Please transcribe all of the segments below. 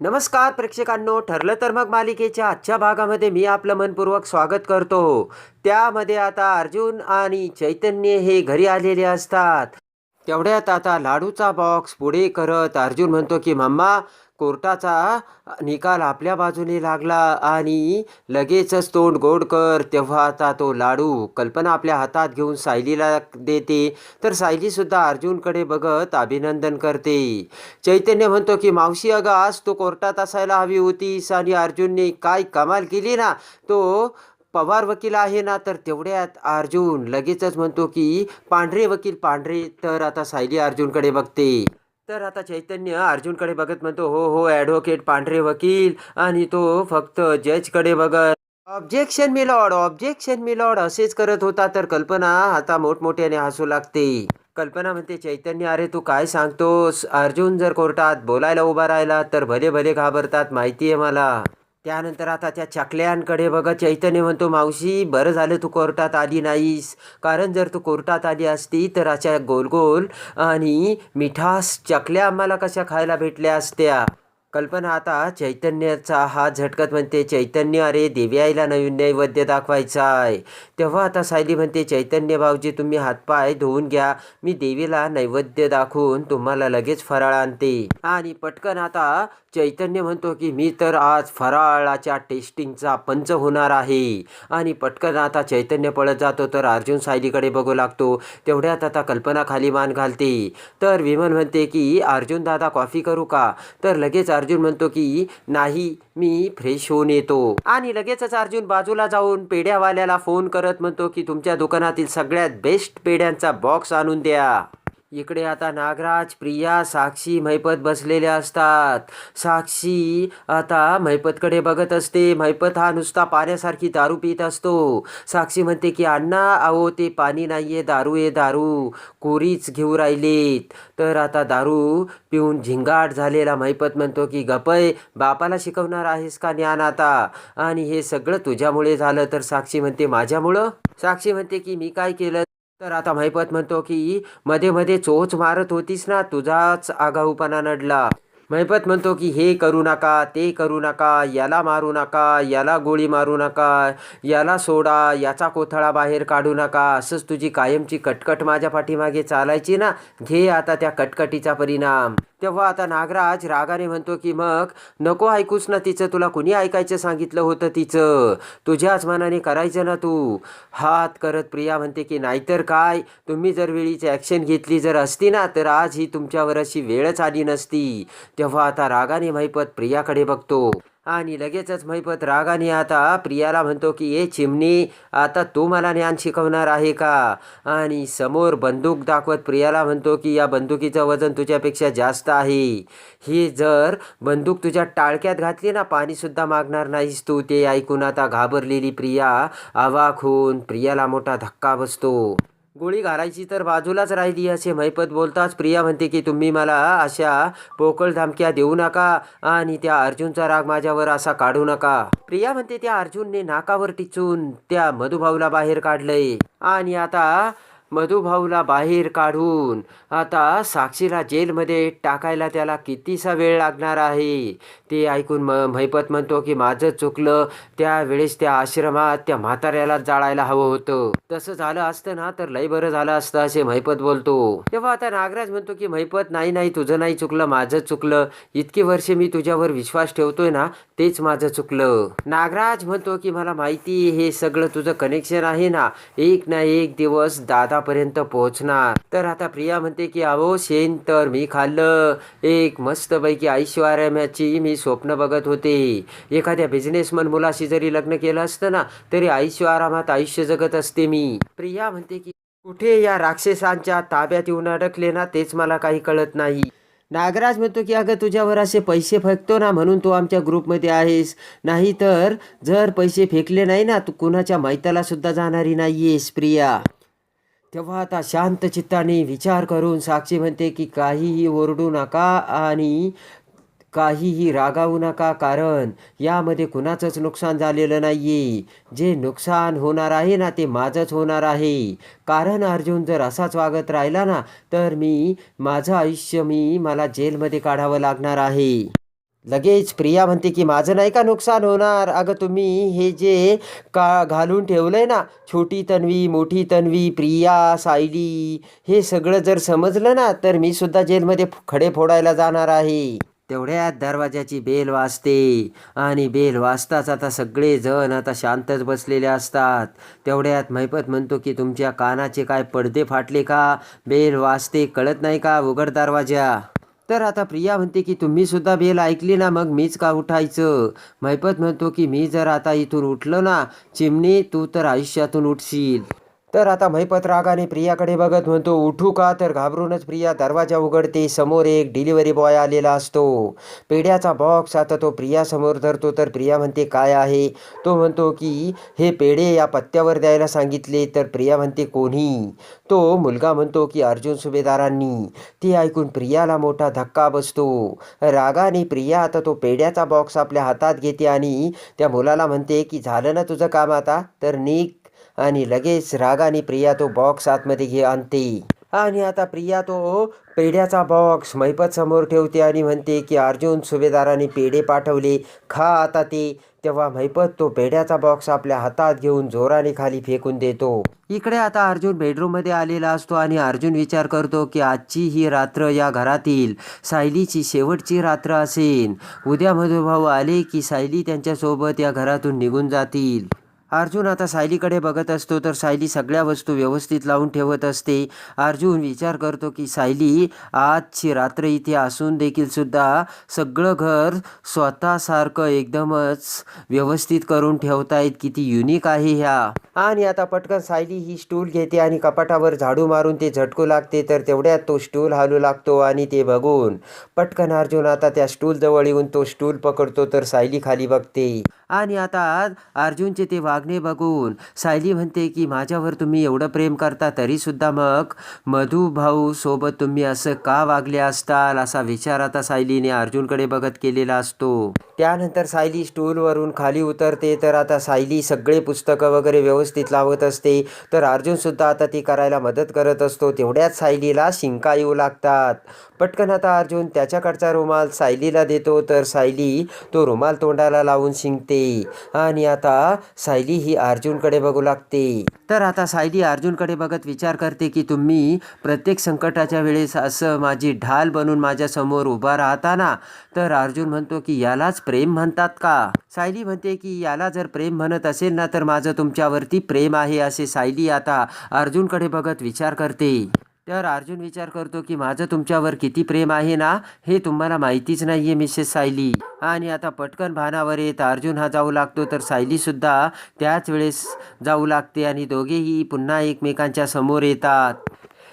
नमस्कार प्रेक्षकांनो ठरलं तर मग मालिकेच्या आजच्या भागामध्ये मी आपलं मनपूर्वक स्वागत करतो. त्यामध्ये आता अर्जुन आणि चैतन्य हे घरी आलेले असतात. तेवढ्यात आता लाडूचा बॉक्स पुढे करत अर्जुन म्हणतो की मम्मा कोर्टाचा निकाल आपल्या बाजूने लागला आणि लगेचच तोंड गोड कर. तेव्हा आता तो लाडू कल्पना आपल्या हातात घेऊन सायलीला देते. तर सायलीसुद्धा अर्जुनकडे बघत अभिनंदन करते. चैतन्य म्हणतो की मावशी अगं आज तू कोर्टात असायला हवी होतीस आणि अर्जुनने काय कमाल केली ना तो पवार वकील आहे ना तर तेवढ्यात अर्जुन लगेचच म्हणतो की पांढरे वकील पांढरे. तर आता सायली अर्जुनकडे बघते. तर आता चैतन्य अर्जुनकडे बघत म्हणतो हो हो ॲडव्होकेट पांढरे वकील. आणि तो फक्त जजकडे बघत ऑब्जेक्शन मिलॉड ऑब्जेक्शन मिलॉड असेच करत होता तर कल्पना आता मोठमोठ्याने हसू लागते. कल्पना म्हणते चैतन्य अरे तू काय सांगतोस? अर्जुन जर कोर्टात बोलायला उभा राहिला तर भले भले घाबरतात माहिती आहे मला. त्यानंतर आता त्या चकल्यांकडे बघत चैतन्य म्हणतो मावशी बरं झालं तू कोर्टात आली नाहीस. कारण जर तू कोर्टात आली असती तर अशा गोल गोल आणि मिठास चकल्या आम्हाला कशा खायला भेटल्या असत्या? कल्पना आता चैतन्याचा हात झटकत म्हणते चैतन्य अरे देवी आईला नवीन नैवेद्य दाखवायचा आहे. तेव्हा आता सायली म्हणते चैतन्य भाऊजी तुम्ही हातपाय धुवून घ्या. मी देवीला नैवेद्य दाखवून तुम्हाला लगेच फराळ आणते. आणि पटकन आता चैतन्य म्हणतो की मी तर आज फराळाच्या टेस्टिंगचा पंच होणार आहे. आणि पटकन आता चैतन्य पळत जातो तर अर्जुन सायलीकडे बघू लागतो. तेवढ्यात आता कल्पना खाली मान घालते. तर विमल म्हणते की अर्जुन दादा कॉफी करू का? तर लगेच अर्जुन म्हणतो की नाही मी फ्रेश होऊन येतो. आणि लगेचच अर्जुन बाजूला जाऊन पेढ्यावाल्याला फोन करत म्हणतो की तुमच्या दुकानातील सगळ्यात बेस्ट पेढ्यांचा बॉक्स आणून द्या. इकडे आता नागराज प्रिया साक्षी मैपत बसलेल्या असतात. साक्षी आता मैपतकडे बघत असते. मैपत हा नुसता पाण्यासारखी दारू पित असतो. साक्षी म्हणते की अण्णा अहो ते पाणी नाहीये. दारू आहे दारू. कोरीच घेऊ राहिलेत. तर आता दारू पिऊन झिंगाट झालेला मैपत म्हणतो की गपय बापाला शिकवणार आहेस का ज्ञान आता? आणि हे सगळं तुझ्यामुळे झालं. तर साक्षी म्हणते माझ्यामुळं? साक्षी म्हणते की मी काय केलं तर आता महिपत म्हणतो की मध्ये मध्ये चोच मारत होतीस ना तुझाच आगाऊपणा नडला. महिपत म्हणतो की हे करू नका ते करू नका याला मारू नका याला गोळी मारू नका याला सोडा याचा कोथळा बाहेर काढू नका असंच तुझी कायमची कटकट माझ्या पाठीमागे चालायची ना घे आता त्या कटकटीचा परिणाम. तेव्हा आता नागराज रागाने म्हणतो की मग नको ऐकूच ना तिचं. तुला कुणी ऐकायचं सांगितलं होतं तिचं? तुझ्याच मनाने करायचं ना तू. हात करत प्रिया म्हणते की नाहीतर काय? तुम्ही जर वेळीची ॲक्शन घेतली जर असती ना तर आज ही तुमच्यावर अशी वेळच आली नसती. तेव्हा आता रागाने महिपत प्रियाकडे बघतो. आणि लगेचच महिपत रागाने आता प्रियाला म्हणतो की ए चिमणी आता तू मला ज्ञान शिकवणार आहे का? आणि समोर बंदूक दाखवत प्रियाला म्हणतो की या बंदुकीचं वजन तुझ्यापेक्षा जास्त आहे. ही जर बंदूक तुझ्या टाळक्यात घातली ना पाणीसुद्धा मागणार नाहीस तू. ते ऐकून आता घाबरलेली प्रिया आवाक होऊन प्रियाला मोठा धक्का बसतो. गोळी घालायची तर बाजूलाच राहिली असे महिपत बोलताच प्रिया म्हणते की तुम्ही मला अशा पोकळ धमक्या देऊ नका आणि त्या अर्जुनचा राग माझ्यावर असा काढू नका. प्रिया म्हणते त्या अर्जुनने नाकावर टिचून त्या मधुभाऊला बाहेर काढलंय आणि आता मधुभाऊला बाहेर काढून आता साक्षीला जेलमध्ये टाकायला त्याला कितीसा वेळ लागणार आहे? ते ऐकून म महिपत म्हणतो की माझं चुकलं. त्यावेळेस त्या आश्रमात त्या म्हाताऱ्याला जाळायला हवं होतं. तसं झालं असतं ना तर लय बरं झालं असतं असे महिपत बोलतो. तेव्हा आता नागराज म्हणतो की महिपत नाही नाही तुझं नाही चुकलं माझं चुकलं. इतकी वर्षे मी तुझ्यावर विश्वास ठेवतोय ना तेच माझं चुकलं. नागराज म्हणतो की मला माहिती हे सगळं तुझं कनेक्शन आहे ना. एक ना एक दिवस दादा दादापर्यंत पोहोचणार. तर आता प्रिया म्हणते की अहो शेण तर मी खाल्लं. एक मस्तपैकी ऐश्वर्याची मी स्वप्न बघत होते. एखाद्या बिझनेसमन मुलाशी जरी लग्न केलं असतं ना तरी ऐश्वरामात आयुष्य जगत असते मी. प्रिया म्हणते की कुठे या राक्षसांच्या ताब्यात येऊन अडकले ना तेच मला काही कळत नाही. नागराज म्हणतो की अगं तुझ्यावर असे पैसे फेकतो ना म्हणून तू आमच्या ग्रुपमध्ये आहेस. नाहीतर जर पैसे फेकले नाही ना तू कुणाच्या मैताला सुद्धा जाणारी नाहीयेस प्रिया. तेव्हा आता शांत चित्ताने विचार करून साक्षी म्हणते की काहीही ओरडू नका आणि काहीही रागावू नका कारण यामध्ये कुणाचंच नुकसान झालेलं नाहीये. जे नुकसान होणार आहे ना ते माझंच होणार आहे. कारण अर्जुन जर असाच वागत राहिला ना तर मी माझं आयुष्य मी मला जेलमध्ये काढावं लागणार आहे. लगेच प्रिया म्हणते की माझं नाही का नुकसान होणार? अगं तुम्ही हे जे का घालून ठेवलं आहे ना छोटी तन्वी मोठी तन्वी प्रिया सायली हे सगळं जर समजलं ना तर मी सुद्धा जेलमध्ये खडे फोडायला जाणार आहे. तेवढ्यात दरवाजाची बेल वाजते आणि बेल वाजताच आता सगळे जण आता शांतच बसलेले असतात. तेवढ्यात मैपत म्हणतो की तुमच्या कानाचे काय पडदे फाटले का? बेल वाजते कळत नाही का? उघड दरवाजा. तर आता प्रिया म्हणते की तुम्ही सुद्धा बेल ऐकली ना मग मीच का उठायचं? मैपत म्हणतो की मी जर आता इथून उठलो ना चिमणी तू तर आयुष्यातून उठशील. तर आता महिपत रागाने प्रियाकडे बघत म्हणतो उठू का? तर घाबरूनच प्रिया दरवाजा उघडते समोर एक डिलिव्हरी बॉय आलेला असतो. पेढ्याचा बॉक्स आता तो प्रियासमोर धरतो तर प्रिया म्हणते काय आहे? तो म्हणतो की हे पेढे या पत्त्यावर द्यायला सांगितले तर प्रिया म्हणते कोणी? तो मुलगा म्हणतो की अर्जुन सुभेदारांनी. ते ऐकून प्रियाला मोठा धक्का बसतो. रागाने प्रिया आता तो पेढ्याचा बॉक्स आपल्या हातात घेते आणि त्या मुलाला म्हणते की झालं ना तुझं काम आता? तर निघ आणि लगेच रागाने प्रिया तो बॉक्स आतमध्ये घे आणते आणि आता प्रिया तो पेढ्याचा बॉक्स मैपत समोर ठेवते आणि म्हणते की अर्जुन सुभेदाराने पेढे पाठवले. खा आता ते. तेव्हा मैपत तो पेढ्याचा बॉक्स आपल्या हातात घेऊन जोराने खाली फेकून देतो. इकडे आता अर्जुन बेडरूममध्ये आलेला असतो आणि अर्जुन विचार करतो की आजची ही रात्र या घरातील सायलीची शेवटची रात्र असेल. उद्या मधुभाऊ आले की सायली त्यांच्यासोबत या घरातून निघून जातील. अर्जुन आता सायलीकडे बघत असतो तर सायली सगळ्या वस्तू व्यवस्थित लावून ठेवत असते. अर्जुन विचार करतो की सायली आजची रात्र इथे असून देखील सुद्धा सगळं घर स्वतःसारखं एकदमच व्यवस्थित करून ठेवतायत. किती युनिक आहे ह्या. आणि आता पटकन सायली ही स्टूल घेते आणि कपाटावर झाडू मारून ते झटकू लागते तर तेवढ्यात तो स्टूल हालू लागतो आणि ते बघून पटकन अर्जुन आता त्या स्टूलजवळ येऊन तो स्टूल पकडतो तर सायली खाली बघते. आणि आता अर्जुनचे ते वागणे बघून सायली म्हणते की माझ्यावर तुम्ही एवढं प्रेम करता तरीसुद्धा मग मधू भाऊ सोबत तुम्ही असं का वागले असताल? असा विचार आता सायलीने अर्जुनकडे बघत केलेला असतो. त्यानंतर सायली स्टूलवरून खाली उतरते तर आता सायली सगळे पुस्तकं वगैरे व्यवस्थित लावत असते. तर अर्जुनसुद्धा आता ती करायला मदत करत असतो. तेवढ्याच सायलीला शिंका येऊ लागतात. पटकन आता अर्जुन त्याच्याकडचा रुमाल सायलीला देतो. तर सायली तो रुमाल तोंडाला लावून शिंकते. आणि आता सायली ही अर्जुनकडे बघू लागते. तर आता सायली अर्जुनकडे बघत विचार करते की तुम्ही प्रत्येक संकटाच्या वेळेस असं माझी ढाल बनून माझ्यासमोर उभा राहता ना? तर अर्जुन म्हणतो की यालाच प्रेम म्हणतात का? सायली म्हणते की याला जर प्रेम म्हणत असेल ना तर माझं तुमच्यावरती प्रेम आहे असे सायली आता अर्जुनकडे बघत विचार करते. तर अर्जुन विचार करतो की माझं तुमच्यावर किती प्रेम आहे ना हे तुम्हाला माहितीच नाही आहे मिसेस सायली. आणि आता पटकन भानावर येत अर्जुन हा जाऊ लागतो तर सायलीसुद्धा त्याच वेळेस जाऊ लागते आणि दोघेही पुन्हा एकमेकांच्या समोर येतात.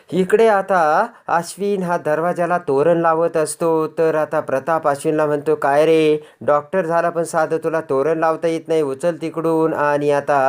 इकडे आता अश्विन हा दरवाजाला तोरण लावत असतो. तर आता प्रताप अश्विनला म्हणतो काय रे? डॉक्टर झाला पण साधं तुला तोरण लावता येत नाही. उचल तिकडून. आणि आता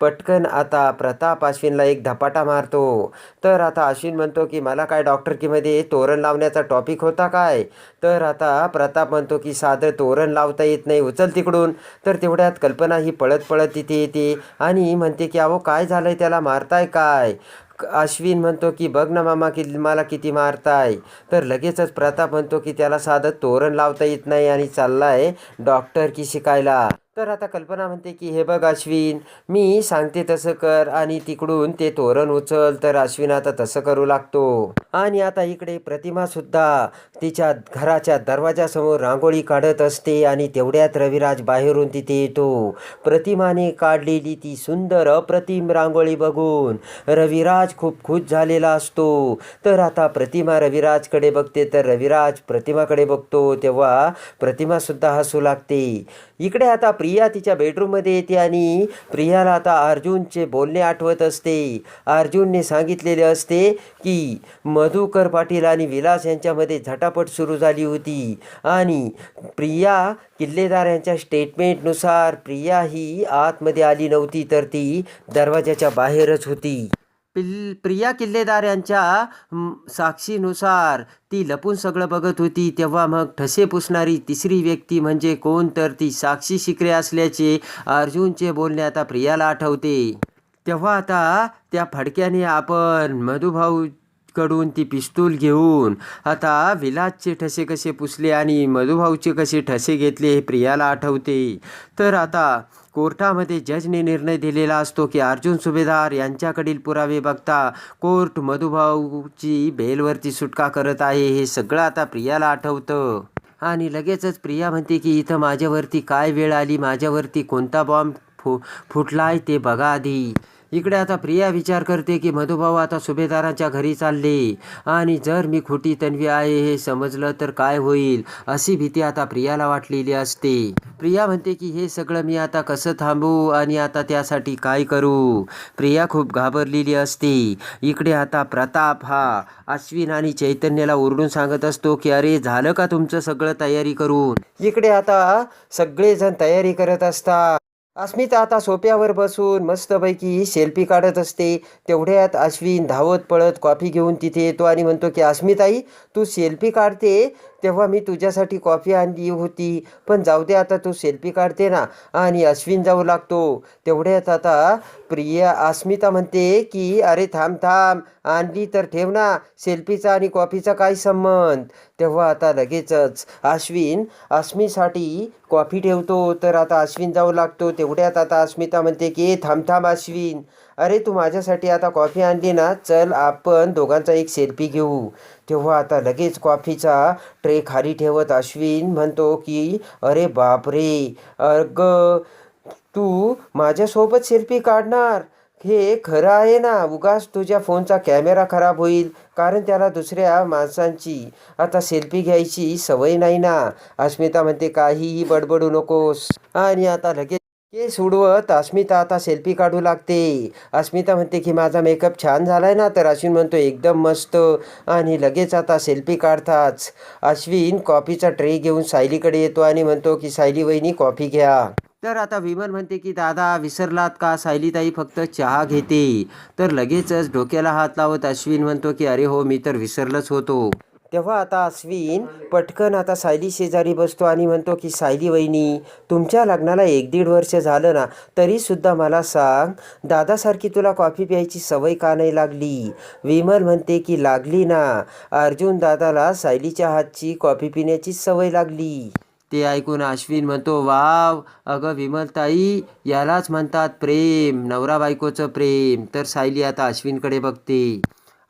पटकन आता प्रताप अश्विनला एक धपाटा मारतो. तर आता अश्विन म्हणतो की मला काय डॉक्टरकीमध्ये तोरण लावण्याचा टॉपिक होता काय? तर आता प्रताप म्हणतो की साधं तोरण लावता येत नाही. उचल तिकडून. तर तेवढ्यात कल्पना ही पळत पळत तिथे येते. आणि म्हणते की अहो काय झालं त्याला मारताय काय? अश्विन म्हणतो की बघ ना मामा कि मला किती मारताय. तर लगेचच प्रताप म्हणतो की त्याला साधं तोरण लावता येत नाही आणि चाललाय डॉक्टर की शिकायला. तर आता कल्पना म्हणते की हे बघ अश्विन मी सांगते तसं कर आणि तिकडून ते तोरण उचल तर अश्विन आता तसं करू लागतो. आणि आता इकडे प्रतिमा सुद्धा तिच्या घराच्या दरवाजासमोर रांगोळी काढत असते आणि तेवढ्यात रविराज बाहेरून तिथे येतो. प्रतिमाने काढलेली ती सुंदर अप्रतिम रांगोळी बघून रविराज खूप खुश झालेला असतो. तर आता प्रतिमा रविराजकडे बघते तर रविराज प्रतिमाकडे बघतो तेव्हा प्रतिमासुद्धा हसू लागते. इकडे आता प्रिया तिच्या बेडरूममध्ये येते आणि प्रियाला आता अर्जुनचे बोलणे आठवत असते. अर्जुनने सांगितलेले असते की मधुकर पाटील आणि विलास यांच्यामध्ये झटापट सुरू झाली होती. आणि प्रिया किल्लेदार यांच्या स्टेटमेंटनुसार प्रिया ही आतमध्ये आली नव्हती तर ती दरवाजाच्या बाहेरच होती. पिल प्रिया किल्लेदार यांच्या साक्षीनुसार ती लपून सगळं बघत होती. तेव्हा मग ठसे पुसणारी तिसरी व्यक्ती म्हणजे कोण? तर ती साक्षी शिकरे असल्याचे अर्जुनचे बोलणे आता प्रियाला आठवते. तेव्हा आता त्या फडक्याने आपण मधुभाऊ कडून ती पिस्तूल घेऊन. आता विलासचे ठसे कसे पुसले आणि मधुभाऊचे कसे ठसे घेतले हे प्रियाला आठवते. तर आता कोर्टामध्ये जजने निर्णय दिलेला असतो की अर्जुन सुभेदार यांच्याकडील पुरावे बघता कोर्ट मधुभाऊची बेलवरती सुटका करत आहे हे सगळं आता प्रियाला आठवतं. आणि लगेचच प्रिया म्हणते की इथं माझ्यावरती काय वेळ आली? माझ्यावरती कोणता बॉम्ब फु फुटलाय ते बघा आधी. इकडे आता प्रिया विचार करते की मधुभाऊ आता सुभेदारांच्या घरी चालले. आणि जर मी खोटी तन्वी आहे हे समजलं तर काय होईल? अशी भीती आता प्रियाला वाटलेली असते. प्रिया म्हणते की हे सगळं मी आता कसं थांबू आणि आता त्यासाठी काय करू? प्रिया खूप घाबरलेली असते. इकडे आता प्रताप हा अश्विन आणि चैतन्याला ओरडून सांगत असतो की अरे झालं का तुमचं सगळं तयारी करून? इकडे आता सगळेजण तयारी करत असतात. अस्मिता आता सोप्यावर बसून मस्तपैकी सेल्फी काढत असते. तेवढ्यात अश्विन धावत पळत कॉफी घेऊन तिथे येतो आणि म्हणतो की अस्मिताई तू सेल्फी काढते? तेव्हा मी तुझ्यासाठी कॉफी आणली होती. पण जाऊ दे आता तू सेल्फी काढते ना. आणि अश्विन जाऊ लागतो. तेवढ्यात आता प्रिया अस्मिता म्हणते की अरे थांब थांब. आणली तर ठेव ना. सेल्फीचा आणि कॉफीचा काय संबंध? तेव्हा आता लगेचच अश्विन अस्मीसाठी कॉफी ठेवतो. तर आता अश्विन जाऊ लागतो. तेवढ्यात आता अस्मिता म्हणते की थांब थांब अश्विन. अरे तू माझ्यासाठी आता कॉफी आणली ना चल आपण दोघांचा एक सेल्फी घेऊ. तेव्हा आता लगेच कॉफीचा ट्रे खाली ठेवत अश्विन म्हणतो की अरे बापरे अग तू माझ्यासोबत सेल्फी काढणार? हे खरं आहे ना उगाच तुझ्या फोनचा कॅमेरा खराब होईल कारण त्याला दुसऱ्या माणसांची आता सेल्फी घ्यायची सवय नाही ना. अस्मिता म्हणते काहीही बडबडू नकोस. आणि आता लगेच केस उडवत अस्मिता आता सेल्फी काढू लागते. अस्मिता म्हणते की माझा मेकअप छान झाला आहे ना? तर अश्विन म्हणतो एकदम मस्त. आणि लगेच आता सेल्फी काढताच. अश्विन कॉफीचा ट्रे घेऊन सायलीकडे येतो आणि म्हणतो की सायली वहिनी कॉफी घ्या. तर आता विमल म्हणते की दादा विसरलात का? सायलीताई फक्त चहा घेते. तर लगेचच डोक्याला हात लावत अश्विन म्हणतो की अरे हो मी तर विसरलंच होतो. तेव्हा आता अश्विन पटकन आता सायली शेजारी बसतो आणि म्हणतो की सायली वहिनी तुमच्या लग्नाला एक दीड वर्ष झालं ना तरीसुद्धा मला सांग दादासारखी तुला कॉफी प्यायची सवय का नाही लागली? विमल म्हणते की लागली ना अर्जुन दादाला सायलीच्या हातची कॉफी पिण्याची सवय लागली. ते ऐकून अश्विन म्हणतो वाव अगं विमलताई यालाच म्हणतात प्रेम नवरा बायकोचं प्रेम. तर सायली आता अश्विनकडे बघते.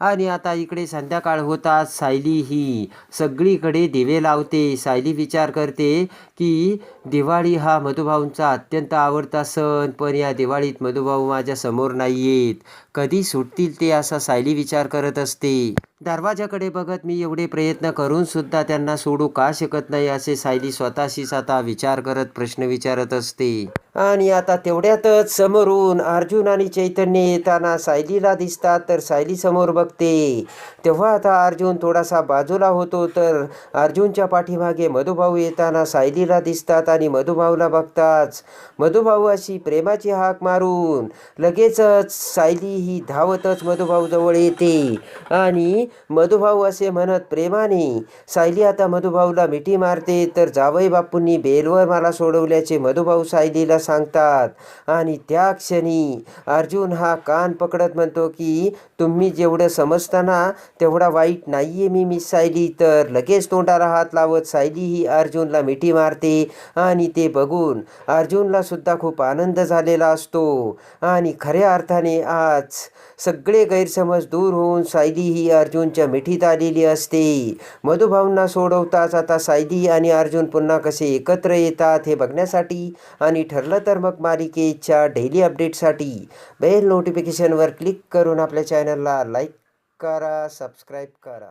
आणि आता इकडे संध्याकाळ होतात सायली ही सगळीकडे दिवे लावते. सायली विचार करते की दिवाळी हा मधुभाऊंचा अत्यंत आवडता सण पण या दिवाळीत मधुभाऊ माझ्यासमोर नाही येत कधी सुटतील ते असा सायली विचार करत असते. दरवाजाकडे बघत मी एवढे प्रयत्न करून सुद्धा त्यांना सोडू का शकत नाही असे सायली स्वतःशीच आता विचार करत प्रश्न विचारत असते. आणि आता तेवढ्यातच समोरून अर्जुन आणि चैतन्य येताना सायलीला दिसतात तर सायली समोर बघते. तेव्हा आता अर्जुन थोडासा बाजूला होतो तर अर्जुनच्या पाठीमागे मधुभाऊ येताना सायलीला दिसतात आणि मधुभाऊला बघताच. मधुभाऊ अशी प्रेमाची हाक मारून लगेचच सायली ही धावतच मधुभाऊजवळ येते. आणि मधुभाऊ असे म्हणत प्रेमाने सायली आता मधुभाऊला मिठी मारते तर जावई बापूंनी बेलवर मला सोडवल्याचे मधुभाऊ सायलीला सांगतात. आणि त्या क्षणी अर्जुन हा कान पकडत म्हणतो की तुम्ही जेवढं समजताना तेवढा वाईट नाही आहे मी मिस सायली. तर लगेच तोंडाला हात लावत सायली ही अर्जुनला मिठी मारते आणि ते बघून अर्जुनला सुद्धा खूप आनंद झालेला असतो. आणि खऱ्या अर्थाने आज सगळे गैरसमज दूर होऊन सायली ही अर्जुनच्या मिठीत आलेली असते. मधुभावना सोडवताच आता सायली आणि अर्जुन पुन्हा कसे एकत्र येतात हे बघण्यासाठी आणि ठरलं तर मग मालिकेच्या डेली अपडेटसाठी बेल नोटिफिकेशनवर क्लिक करून आपल्या चॅनलला लाईक करा सबस्क्राईब करा.